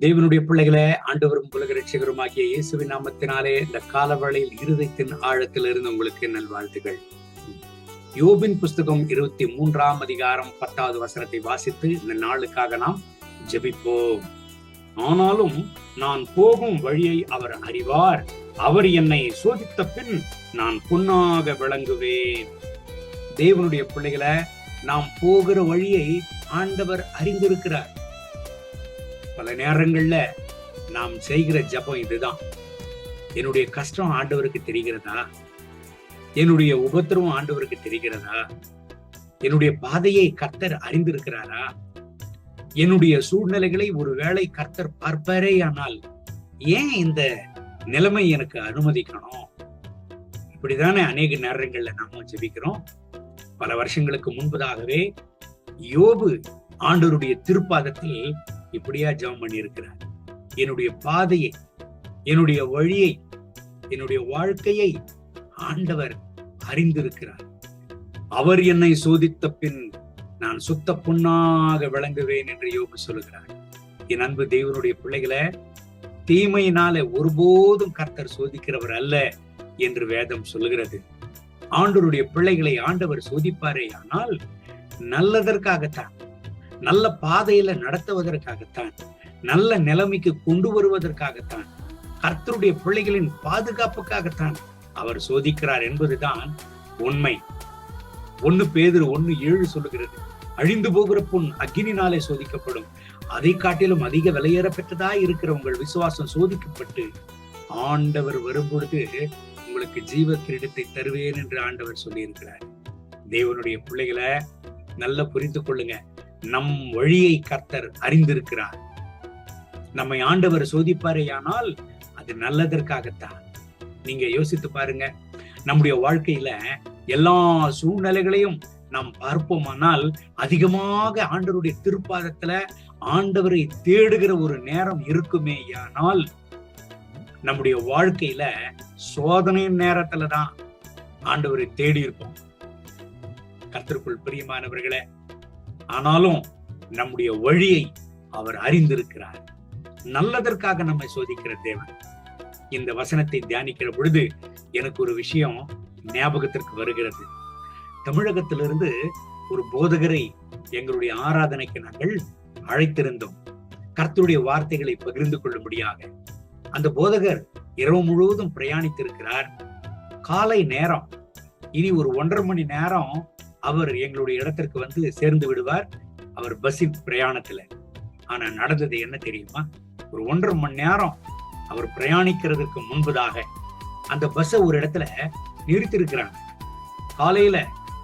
தேவனுடைய பிள்ளைகளே ஆண்டவரும் உலக ரட்சகருமாகிய இயேசுவின் நாமத்தினாலே இந்த காலவளையில் இருதயத்தின் ஆழத்தில் இருந்து உங்களுக்கு நல்வாழ்த்துகள் யோபின் புஸ்தகம் இருபத்தி மூன்றாம் அதிகாரம் பத்தாவது வசனத்தை வாசித்து இந்த நாளுக்காக நாம் ஜெபிப்போம். ஆனாலும் நான் போகும் வழியை அவர் அறிவார். அவர் என்னை சோதித்த பின் நான் பொன்னாக விளங்குவேன். தேவனுடைய பிள்ளைகளை நாம் போகிற வழியை ஆண்டவர் அறிந்திருக்கிறார். பல நேரங்கள்ல நாம் செய்கிற ஜபம் இதுதான். என்னுடைய கஷ்டம் ஆண்டவருக்கு தெரிகிறதா? என்னுடைய உபத்திரவம் ஆண்டவருக்கு தெரிகிறதா? என்னுடைய பாதையை கர்த்தர் அறிந்திருக்கிறாரா? என்னுடைய சூழ்நிலைகளை ஒருவேளை கர்த்தர் பார்ப்பாரே ஆனால் ஏன் இந்த நிலைமை எனக்கு அனுமதிக்கணும்? இப்படிதானே அநேக நேரங்கள்ல நாம ஜெபிக்கிறோம். பல வருஷங்களுக்கு முன்பதாகவே யோபு ஆண்டவருடைய திருப்பாதத்தில் இப்படியா ஜெபம் பண்ணியிருக்கிறார். என்னுடைய பாதையை என்னுடைய வழியை என்னுடைய வாழ்க்கையை ஆண்டவர் அறிந்திருக்கிறார். அவர் என்னை சோதித்த பின் நான் சுத்த புண்ணாக விளங்குவேன் என்று யோபு சொல்லுகிறார். என் அன்பு தேவனுடைய பிள்ளைகளை தீமையினால ஒருபோதும் கர்த்தர் சோதிக்கிறவர் அல்ல என்று வேதம் சொல்லுகிறது. ஆண்டவருடைய பிள்ளைகளை ஆண்டவர் சோதிப்பாரே ஆனால் நல்லதற்காகத்தான் நல்ல பாதையில நடத்துவதற்காகத்தான் நல்ல நிலைமைக்கு கொண்டு வருவதற்காகத்தான் கர்த்தருடைய பிள்ளைகளின் பாதுகாப்புக்காகத்தான் அவர் சோதிக்கிறார் என்பதுதான் உண்மை. ஒண்ணு பேதர் ஒண்ணு ஏழு சொல்லுகிறது அழிந்து போகிற பொன் அக்னினாலே சோதிக்கப்படும் அதை காட்டிலும் அதிக விலையேற பெற்றதா இருக்கிற உங்கள் விசுவாசம் சோதிக்கப்பட்டு ஆண்டவர் வரும்பொழுது உங்களுக்கு ஜீவ கிரீடத்தை தருவேன் என்று ஆண்டவர் சொல்லியிருக்கிறார். தேவனுடைய பிள்ளைகளை நல்லா புரிந்து கொள்ளுங்க. நம் வழியை கர்த்தர் அறிந்திருக்கிறார். நம்மை ஆண்டவர் சோதிப்பாரேயானால் அது நல்லதற்காகத்தான். நீங்க யோசித்து பாருங்க நம்முடைய வாழ்க்கையில எல்லா சூழ்நிலைகளையும் நாம் பார்ப்போமானால் அதிகமாக ஆண்டவருடைய திருப்பாதத்துல ஆண்டவரை தேடுகிற ஒரு நேரம் இருக்குமேயானால் நம்முடைய வாழ்க்கையில சோதனை நேரத்துலதான் ஆண்டவரை தேடி இருப்போம். கர்த்தருக்குள் பிரியமானவர்களை ஆனாலும் நம்முடைய வழியை அவர் அறிந்திருக்கிறார். நல்லதற்காக நம்மை சோதிக்கிற தேவன். இந்த வசனத்தை தியானிக்கிற பொழுது எனக்கு ஒரு விஷயம் ஞாபகத்திற்கு வருகிறது. தமிழகத்திலிருந்து ஒரு போதகரை எங்களுடைய ஆராதனைக்கு நாங்கள் அழைத்திருந்தோம். கர்த்தருடைய வார்த்தைகளை பகிர்ந்து கொள்ளும்படியாக. அந்த போதகர் இரவு முழுவதும் பிரயாணித்திருக்கிறார். காலை நேரம் இனி ஒரு ஒன்றரை மணி நேரம் அவர் எங்களுடைய இடத்திற்கு வந்து சேர்ந்து விடுவார். அவர் பஸ்ஸின் பிரயாணத்துல. ஆனா நடந்தது என்ன தெரியுமா? ஒரு ஒன்றரை மணி நேரம் அவர் பிரயாணிக்கிறதுக்கு முன்பதாக அந்த பஸ்ஸை ஒரு இடத்துல நிறுத்திருக்கிறாங்க காலையில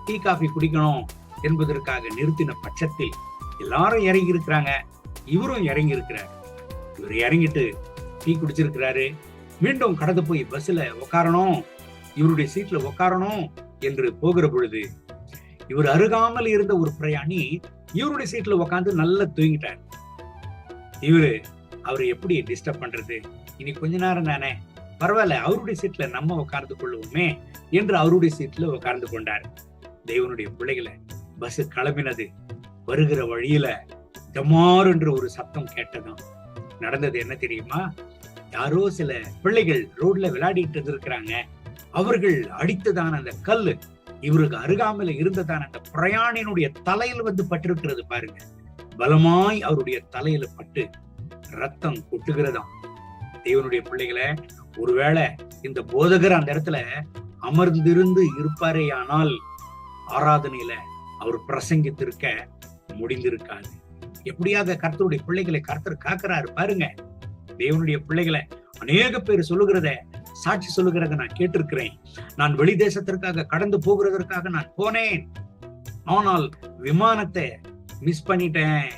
டீ காஃபி குடிக்கணும் என்பதற்காக நிறுத்தின பட்சத்தில் எல்லாரும் இறங்கி இருக்கிறாங்க இவரும் இறங்கி இருக்கிறார் இவர் இறங்கிட்டு டீ குடிச்சிருக்கிறாரு. மீண்டும் கடந்து போய் பஸ்ல உட்காரணும் இவருடைய சீட்ல உட்காரணும் என்று போகிற பொழுது இவர் அருகாமல் இருந்த ஒரு பிரயாணி இவருடைய சீட்ல உட்காந்து நல்லா தூங்கிட்டார். இவரு அவரை எப்படி டிஸ்டர்ப் பண்றது? இனி கொஞ்ச நேரம் தானே? பரவாயில்ல அவருடைய சீட்ல நம்ம உட்கார்ந்து கொள்ளுவோமே என்று அவருடைய சீட்ல உட்கார்ந்து கொண்டார். தெய்வனுடைய பிள்ளைகளை பஸ் கிளம்பினது. வருகிற வழியில டமார் என்று ஒரு சத்தம் கேட்டதும் நடந்தது என்ன தெரியுமா? யாரோ சில பிள்ளைகள் ரோட்ல விளையாடிட்டு இருக்கிறாங்க அவர்கள் அடித்ததான அந்த கல்லு இவருக்கு அருகாமையில இருந்ததான அந்த பிரயாணினுடைய தலையில் வந்து பட்டிருக்கிறது பாருங்க. பலமாய் அவருடைய தலையில பட்டு ரத்தம் கொட்டுகிறதாம். தேவனுடைய பிள்ளைகளை ஒருவேளை இந்த போதகர் அந்த இடத்துல அமர்ந்திருந்து இருப்பாரே ஆனால் ஆராதனையில அவர் பிரசங்கித்திருக்க முடிந்திருக்காது. எப்படியாக கர்த்தருடைய பிள்ளைகளை கர்த்தர் காக்கிறாரு பாருங்க. தேவனுடைய பிள்ளைகளை அநேக பேர் சொல்லுகிறத சாட்சி சொல்லுகிறத நான் கேட்டிருக்கிறேன். நான் வெளி தேசத்திற்காக கடந்து போகிறதற்காக நான் போனேன். ஆனால் விமானத்தை மிஸ் பண்ணிட்டேன்.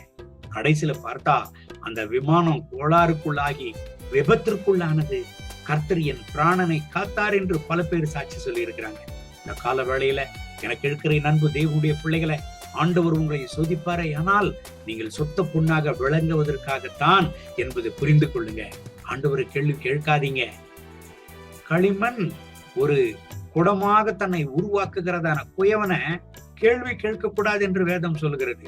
கடைசியில பார்த்தா அந்த விமானம் கோளாறுக்குள்ளாகி விபத்திற்குள்ளானது. கர்த்தர் என் பிராணனை காத்தார் என்று பல பேர் சாட்சி சொல்லி இருக்கிறாங்க இந்த கால வேளையில எனக்கு இருக்கிற நண்பு தேவனுடைய பிள்ளைகளை ஆண்டவர் உங்களை சோதிப்பாரே. ஆனால் நீங்கள் சொத்த புண்ணாக விளங்குவதற்காகத்தான் என்பது புரிந்து கொள்ளுங்க. ஆண்டவர் கேள்வி கேட்காதீங்க. களிமண் ஒரு குடமாக தன்னை உருவாக்குகிறதான குயவனை கேள்வி கேட்கக்கூடாது என்று வேதம் சொல்கிறது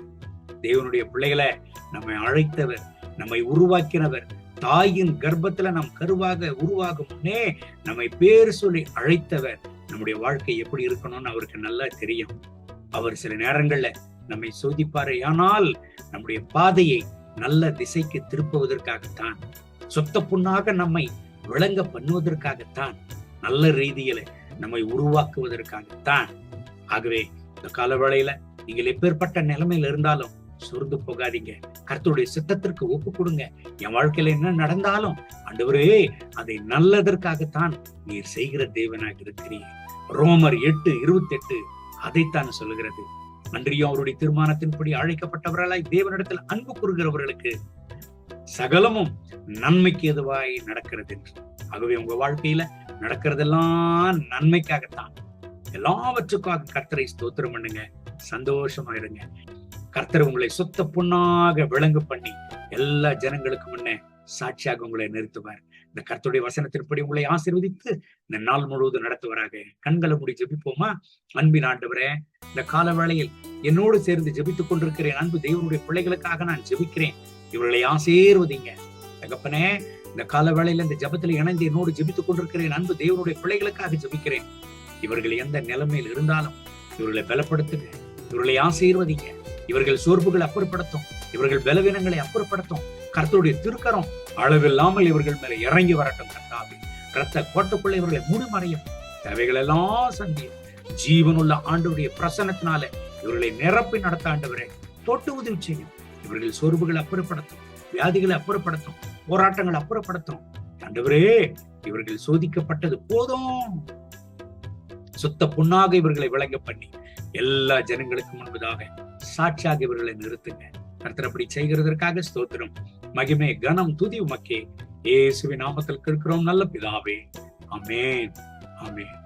தேவனுடைய பிள்ளைகளை நம்மை அழைத்தவர் நம்மை உருவாக்கினவர் தாயின் கர்ப்பத்துல நாம் கருவாக உருவாகும் முன்னே நம்மை பேர் சொல்லி அழைத்தவர். நம்முடைய வாழ்க்கை எப்படி இருக்கணும்னு அவருக்கு நல்லா தெரியும். அவர் சில நேரங்கள்ல நம்மை சோதிப்பாரு ஆனால் நம்முடைய பாதையை நல்ல திசைக்கு திருப்புவதற்காகத்தான். சொத்த புண்ணாக நம்மை விளங்க பண்ணுவதற்காகத்தான் நல்ல ரீதியில நம்மை உருவாக்குவதற்காகத்தான். ஆகவே இந்த காலவேளையில நீங்கள் எப்பேற்பட்ட நிலைமையில இருந்தாலும் சொர்ந்து போகாதீங்க. கர்த்தருடைய சித்தத்திற்கு ஒப்பு கொடுங்க. என் வாழ்க்கையில என்ன நடந்தாலும் ஆண்டவரே அதை நல்லதற்காகத்தான் நீர் செய்கிற தேவனாக இருக்கிறீர். ரோமர் எட்டு இருபத்தி எட்டு அதைத்தான் சொல்லுகிறது. அன்றியும் அவருடைய தீர்மானத்தின்படி அழைக்கப்பட்டவர்களாய் தேவனிடத்தில் அன்பு கூறுகிறவர்களுக்கு சகலமும் நன்மைக்கு எதுவாய் நடக்கிறது என்று. ஆகவே உங்க வாழ்க்கையில நடக்கிறதெல்லாம் நன்மைக்காகத்தான். எல்லாவற்றுக்காக கர்த்தரை ஸ்தோத்திரம் பண்ணுங்க. சந்தோஷமா இருங்க கர்த்தர் உங்களை சொத்த புண்ணாக விளங்கு பண்ணி எல்லா ஜனங்களுக்கு முன்னே சாட்சியாக உங்களை நிறுத்துவார். இந்த கர்த்தருடைய வசனத்தின்படி உங்களை ஆசீர்வதித்து இந்த நாள் முழுவதும் நடத்துவராக. கண்களை முடி ஜெபிப்போமா? அன்பின் ஆண்டவரே இந்த கால வேளையில் என்னோடு சேர்ந்து ஜெபித்துக் கொண்டிருக்கிறேன் அன்பு தெய்வனுடைய பிள்ளைகளுக்காக நான் ஜெபிக்கிறேன். இவர்களை ஆசீர்வதிங்க. தகப்பனே இந்த கால வேளையில இந்த ஜபத்துல இணைந்து என்னோடு ஜெபித்துக் கொண்டிருக்கிறேன். அன்பு தேவனுடைய பிள்ளைகளுக்காக ஜெபிக்கிறேன். இவர்கள் எந்த நிலைமையில் இருந்தாலும் இவர்களை பலப்படுத்துங்க. இவர்களை ஆசீர்வதிங்க. இவர்கள் சோர்வுகளை அப்புறப்படுத்தும். இவர்கள் பலவீனங்களை அப்புறப்படுத்தும். கர்த்தருடைய திருக்கரம் அளவில்லாமல் இவர்கள் மேல இறங்கி வரட்டும் கர்த்தாவே. ரத்த கோட்டைக்குள்ள இவர்களை மூடுமறையும். தேவைகள் எல்லாம் சந்தியும் ஜீவனுள்ள ஆண்டுடைய பிரசனத்தினால இவர்களை நிரப்பி நடத்த ஆண்டவரை தொட்டு உதவி செய்யும். இவர்கள் சோர்வுகளை அப்புறப்படுத்தும் வியாதிகளை அப்புறப்படுத்தும் போராட்டங்களை அப்புறப்படுத்தும். ஆண்டவரே இவர்கள் சோதிக்கப்பட்டது போதும். சுத்த புண்ணாக இவர்களை விளங்க பண்ணி எல்லா ஜனங்களுக்கும் முன்பதாக சாட்சியாக இவர்களை நிறுத்துங்க. கர்த்தர் அப்படி செய்கிறதற்காக ஸ்தோத்திரம். மகிமே கனம் துதி உமக்கே. இயேசுவின் நாமத்தில் கேட்கிறோம் நல்ல பிதாவே. அமேன் அமேன்